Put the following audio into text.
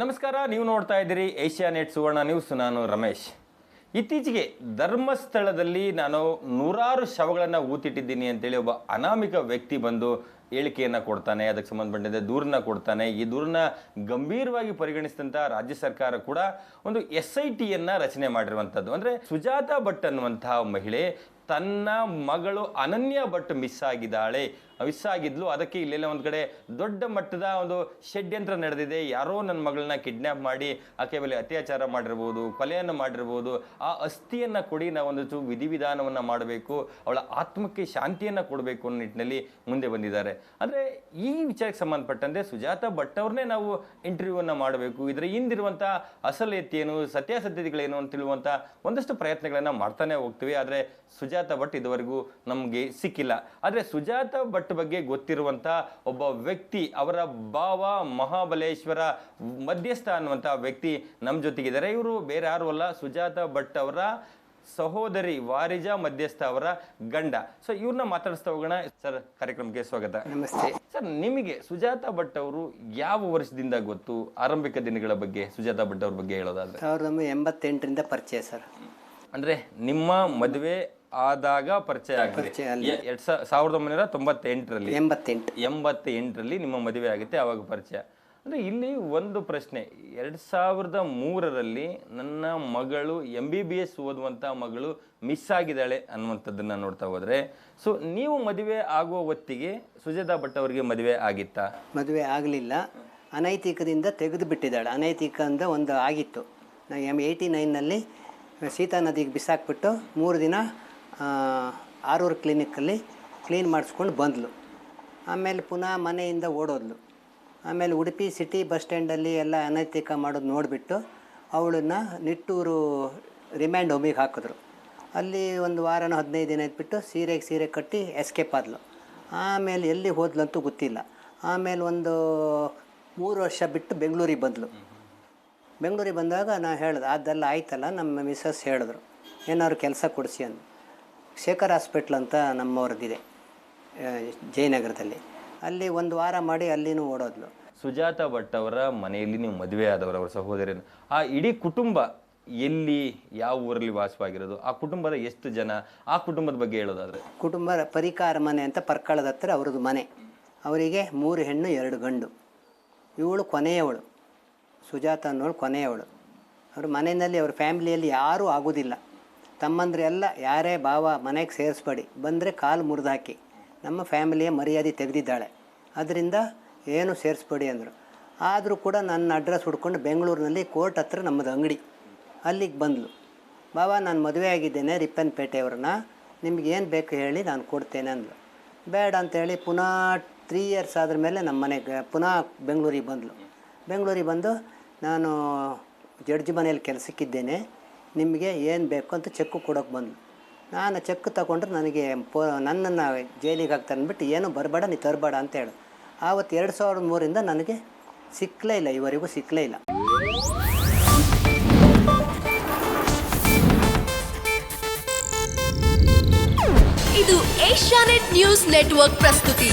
ನಮಸ್ಕಾರ, ನೀವು ನೋಡ್ತಾ ಇದ್ದೀರಿ ಏಷ್ಯಾ ನೆಟ್ ಸುವರ್ಣ ನ್ಯೂಸ್. ನಾನು ರಮೇಶ್. ಇತ್ತೀಚೆಗೆ ಧರ್ಮಸ್ಥಳದಲ್ಲಿ ನಾನು ನೂರಾರು ಶವಗಳನ್ನು ಊತಿಟ್ಟಿದ್ದೀನಿ ಅಂತೇಳಿ ಒಬ್ಬ ಅನಾಮಿಕ ವ್ಯಕ್ತಿ ಬಂದು ಹೇಳಿಕೆಯನ್ನು ಕೊಡ್ತಾನೆ. ಅದಕ್ಕೆ ಸಂಬಂಧಪಟ್ಟಂತೆ ದೂರನ್ನ ಕೊಡ್ತಾನೆ. ಈ ದೂರನ್ನ ಗಂಭೀರವಾಗಿ ಪರಿಗಣಿಸಿದಂಥ ರಾಜ್ಯ ಸರ್ಕಾರ ಕೂಡ ಒಂದು ಎಸ್ ಐ ಟಿಯನ್ನು ರಚನೆ ಮಾಡಿರುವಂಥದ್ದು ಅಂದರೆ ಸುಜಾತಾ ಭಟ್ ಅನ್ನುವಂತಹ ಮಹಿಳೆ ತನ್ನ ಮಗಳು ಅನನ್ಯ ಭಟ್ ಮಿಸ್ ಆಗಿದ್ದಾಳೆ. ಮಿಸ್ ಆಗಿದ್ಲು. ಅದಕ್ಕೆ ಇಲ್ಲೆಲ್ಲ ಒಂದು ಕಡೆ ದೊಡ್ಡ ಮಟ್ಟದ ಒಂದು ಷಡ್ಯಂತ್ರ ನಡೆದಿದೆ. ಯಾರೋ ನನ್ನ ಮಗಳನ್ನ ಕಿಡ್ನ್ಯಾಪ್ ಮಾಡಿ ಆಕೆ ಮೇಲೆ ಅತ್ಯಾಚಾರ ಮಾಡಿರ್ಬೋದು, ಕೊಲೆಯನ್ನು ಮಾಡಿರ್ಬೋದು, ಆ ಅಸ್ಥಿಯನ್ನು ಕೊಡಿ ನಾವೊಂದು ವಿಧಿ ವಿಧಿವಿಧಾನವನ್ನು ಮಾಡಬೇಕು, ಅವಳ ಆತ್ಮಕ್ಕೆ ಶಾಂತಿಯನ್ನು ಕೊಡಬೇಕು ಅನ್ನೋ ನಿಟ್ಟಿನಲ್ಲಿ ಮುಂದೆ ಬಂದಿದ್ದಾರೆ. ಅಂದರೆ ಈ ವಿಚಾರಕ್ಕೆ ಸಂಬಂಧಪಟ್ಟಂತೆ ಸುಜಾತ ಭಟ್ ಅವ್ರನ್ನೇ ನಾವು ಇಂಟರ್ವ್ಯೂವನ್ನು ಮಾಡಬೇಕು. ಇದರ ಹಿಂದಿರುವಂಥ ಅಸಲಿಯತ್ತೇನು, ಸತ್ಯಾಸತ್ಯತೆಗಳೇನು ಅಂತ ತಿಳುವಂಥ ಒಂದಷ್ಟು ಪ್ರಯತ್ನಗಳನ್ನು ಮಾಡ್ತಾನೆ ಹೋಗ್ತೀವಿ. ಆದರೆ ಸುಜಾತ ಭಟ್ ಇದುವರೆಗೂ ನಮಗೆ ಸಿಕ್ಕಿಲ್ಲ. ಆದರೆ ಸುಜಾತ ಭಟ್ ಬಗ್ಗೆ ಗೊತ್ತಿರುವಂಥ ಒಬ್ಬ ವ್ಯಕ್ತಿ ಅವರ ಭಾವ ಮಹಾಬಲೇಶ್ವರ ಮಧ್ಯಸ್ಥ ಅನ್ನುವಂಥ ವ್ಯಕ್ತಿ ನಮ್ಮ ಜೊತೆಗಿದ್ದಾರೆ. ಇವರು ಬೇರೆ ಯಾರು ಅಲ್ಲ ಸುಜಾತ ಭಟ್ ಅವರ ಸಹೋದರಿ ವಾರಿಜ ಮಧ್ಯಸ್ಥ ಅವರ ಗಂಡ. ಸೊ ಇವ್ರನ್ನ ಮಾತಾಡಿಸ್ತಾ ಹೋಗೋಣ. ಸರ್ ಕಾರ್ಯಕ್ರಮಕ್ಕೆ ಸ್ವಾಗತ. ನಮಸ್ತೆ. ಸರ್ ನಿಮಗೆ ಸುಜಾತ ಭಟ್ ಅವರು ಯಾವ ವರ್ಷದಿಂದ ಗೊತ್ತು? ಆರಂಭಿಕ ದಿನಗಳ ಬಗ್ಗೆ ಸುಜಾತ ಭಟ್ ಅವ್ರ ಬಗ್ಗೆ ಹೇಳೋದಾದ್ರೆ. ಸಾವಿರದ ಒಂಬೈನೂರ ಎಂಬತ್ತೆಂಟರಿಂದ ಪರಿಚಯ ಸರ್. ಅಂದ್ರೆ ನಿಮ್ಮ ಮದುವೆ ಆದಾಗ ಪರಿಚಯ ಆಗಿದೆ. ಎರಡ್ ಸಾವಿರದ ಒಂಬೈನೂರ ತೊಂಬತ್ತೆಂಟರಲ್ಲಿ. ಎಂಬತ್ತೆಂಟು. ಎಂಬತ್ತೆಂಟರಲ್ಲಿ ನಿಮ್ಮ ಮದುವೆ ಆಗುತ್ತೆ ಅವಾಗ ಪರಿಚಯ. ಅಂದ್ರೆ ಇಲ್ಲಿ ಒಂದು ಪ್ರಶ್ನೆ ಎರಡ್ ಸಾವಿರದ ಮೂರರಲ್ಲಿ ನನ್ನ ಮಗಳು ಎಂ ಬಿ ಬಿ ಎಸ್ ಓದುವಂತ ಮಗಳು ಮಿಸ್ ಆಗಿದ್ದಾಳೆ ಅನ್ನುವಂಥದ್ದನ್ನ ನೋಡ್ತಾ ಹೋದ್ರೆ ಸೊ ನೀವು ಮದುವೆ ಆಗುವ ಹೊತ್ತಿಗೆ ಸುಜಾತಾ ಭಟ್ ಅವರಿಗೆ ಮದುವೆ ಆಗಿತ್ತಾ? ಮದುವೆ ಆಗಲಿಲ್ಲ. ಅನೈತಿಕದಿಂದ ತೆಗೆದು ಬಿಟ್ಟಿದ್ದಾಳೆ ಅನೈತಿಕ ಅಂತ ಒಂದು ಆಗಿತ್ತು. ನಾನು ಎಂ ಏಯ್ಟಿ ನೈನ್ನಲ್ಲಿ ಸೀತಾ ನದಿಗೆ ಬಿಸಾಕ್ಬಿಟ್ಟು ಮೂರು ದಿನ ಆರೂರು ಕ್ಲಿನಿಕ್ಕಲ್ಲಿ ಕ್ಲೀನ್ ಮಾಡಿಸ್ಕೊಂಡು ಬಂದಳು ಆಮೇಲೆ ಪುನಃ ಮನೆಯಿಂದ ಓಡೋದ್ಲು. ಆಮೇಲೆ ಉಡುಪಿ ಸಿಟಿ ಬಸ್ ಸ್ಟ್ಯಾಂಡಲ್ಲಿ ಎಲ್ಲ ಅನೈತಿಕ ಮಾಡೋದು ನೋಡಿಬಿಟ್ಟು ಅವಳನ್ನು ನಿಟ್ಟೂರು ರಿಮ್ಯಾಂಡ್ ಹೋಮಿಗೆ ಹಾಕಿದ್ರು. ಅಲ್ಲಿ ಒಂದು ವಾರನೋ ಹದಿನೈದು ದಿನ ಇದ್ಬಿಟ್ಟು ಸೀರೆಗೆ ಸೀರೆ ಕಟ್ಟಿ ಎಸ್ಕೇಪ್ ಆದಳು ಆಮೇಲೆ ಎಲ್ಲಿ ಹೋದ್ಲಂತೂ ಗೊತ್ತಿಲ್ಲ. ಆಮೇಲೆ ಒಂದು ಮೂರು ವರ್ಷ ಬಿಟ್ಟು ಬೆಂಗಳೂರಿಗೆ ಬಂದಳು ಬೆಂಗಳೂರಿಗೆ ಬಂದಾಗ ನಾನು ಹೇಳ್ದೆ, ಅದೆಲ್ಲ ಆಯ್ತಲ್ಲ? ನಮ್ಮ ಮಿಸ್ಸಸ್ ಹೇಳಿದ್ರು. ಏನಾದ್ರು ಕೆಲಸ ಕೊಡಿಸಿ ಅಂದು ಶೇಖರ್ ಹಾಸ್ಪಿಟ್ಲ್ ಅಂತ ನಮ್ಮವ್ರದ್ದಿದೆ ಜಯನಗರದಲ್ಲಿ. ಅಲ್ಲಿ ಒಂದು ವಾರ ಮಾಡಿ ಅಲ್ಲಿನೂ ಓಡೋದ್ಲು. ಸುಜಾತ ಭಟ್ ಅವರ ಮನೆಯಲ್ಲಿ ನೀವು ಮದುವೆ ಆದವರು ಅವರ ಸಹೋದರಿನ ಆ ಇಡೀ ಕುಟುಂಬ ಎಲ್ಲಿ ಯಾವ ಊರಲ್ಲಿ ವಾಸವಾಗಿರೋದು ಆ ಕುಟುಂಬದ ಎಷ್ಟು ಜನ ಆ ಕುಟುಂಬದ ಬಗ್ಗೆ ಹೇಳೋದಾದರೆ. ಕುಟುಂಬ ಪರಿಕಾರ ಮನೆ ಅಂತ ಪರ್ಕಳದ ಹತ್ರ ಅವ್ರದ್ದು ಮನೆ. ಅವರಿಗೆ ಮೂರು ಹೆಣ್ಣು ಎರಡು ಗಂಡು. ಇವಳು ಕೊನೆಯವಳು. ಸುಜಾತ ಅನ್ನೋಳು ಕೊನೆಯವಳು. ಅವ್ರ ಮನೆಯಲ್ಲಿ ಅವ್ರ ಫ್ಯಾಮಿಲಿಯಲ್ಲಿ ಯಾರೂ ಆಗೋದಿಲ್ಲ. ತಮ್ಮಂದ್ರೆ ಎಲ್ಲ ಯಾರೇ ಭಾವ ಮನೆಗೆ ಸೇರಿಸ್ಬೇಡಿ. ಬಂದರೆ ಕಾಲು ಮುರಿದಾಕಿ. ನಮ್ಮ ಫ್ಯಾಮಿಲಿಯ ಮರ್ಯಾದೆ ತೆಗೆದಿದ್ದಾಳೆ. ಅದರಿಂದ ಏನು ಸೇರಿಸ್ಬೇಡಿ ಅಂದರು. ಆದರೂ ಕೂಡ ನನ್ನ ಅಡ್ರೆಸ್ ಹುಡ್ಕೊಂಡು ಬೆಂಗಳೂರಿನಲ್ಲಿ ಕೋರ್ಟ್ ಹತ್ರ ನಮ್ಮದು ಅಂಗಡಿ. ಅಲ್ಲಿಗೆ ಬಂದಳು ಬಾಬಾ ನಾನು ಮದುವೆ ಆಗಿದ್ದೇನೆ ರಿಪ್ಪನ್ಪೇಟೆಯವ್ರನ್ನ. ನಿಮ್ಗೆ ಏನು ಬೇಕು ಹೇಳಿ ನಾನು ಕೊಡ್ತೇನೆ ಅಂದಳು ಬೇಡ ಅಂತೇಳಿ ಪುನಃ ತ್ರೀ ಇಯರ್ಸ್ ಆದ್ರ ಮೇಲೆ ನಮ್ಮ ಮನೆಗೆ, ಪುನಃ ಬೆಂಗಳೂರಿಗೆ ಬಂದಳು ಬೆಂಗಳೂರಿಗೆ ಬಂದು ನಾನು ಜಡ್ಜ್ ಮನೆಯಲ್ಲಿ ಕೆಲಸಕ್ಕಿದ್ದೇನೆ. ನಿಮಗೆ ಏನು ಬೇಕು ಅಂತ ಚೆಕ್ಕು ಕೊಡೋಕೆ ಬಂದು ನಾನು ಚೆಕ್ ತಗೊಂಡ್ರೆ ನನಗೆ ಪೋ, ನನ್ನನ್ನು ಜೈಲಿಗೆ ಹಾಕ್ತಾರೆ ಅಂದ್ಬಿಟ್ಟು, ಏನು ಬರಬೇಡ, ನೀ ತರಬೇಡ ಅಂತ ಹೇಳು. ಆವತ್ತು ಎರಡು ಸಾವಿರದ ಮೂರಿಂದ ನನಗೆ ಸಿಕ್ಕಲೇ ಇಲ್ಲ ಇವರಿಗೂ ಸಿಕ್ಕಲೇ ಇಲ್ಲ. ಇದು ಏಷ್ಯಾನೆಟ್ ನ್ಯೂಸ್ ನೆಟ್ವರ್ಕ್ ಪ್ರಸ್ತುತಿ.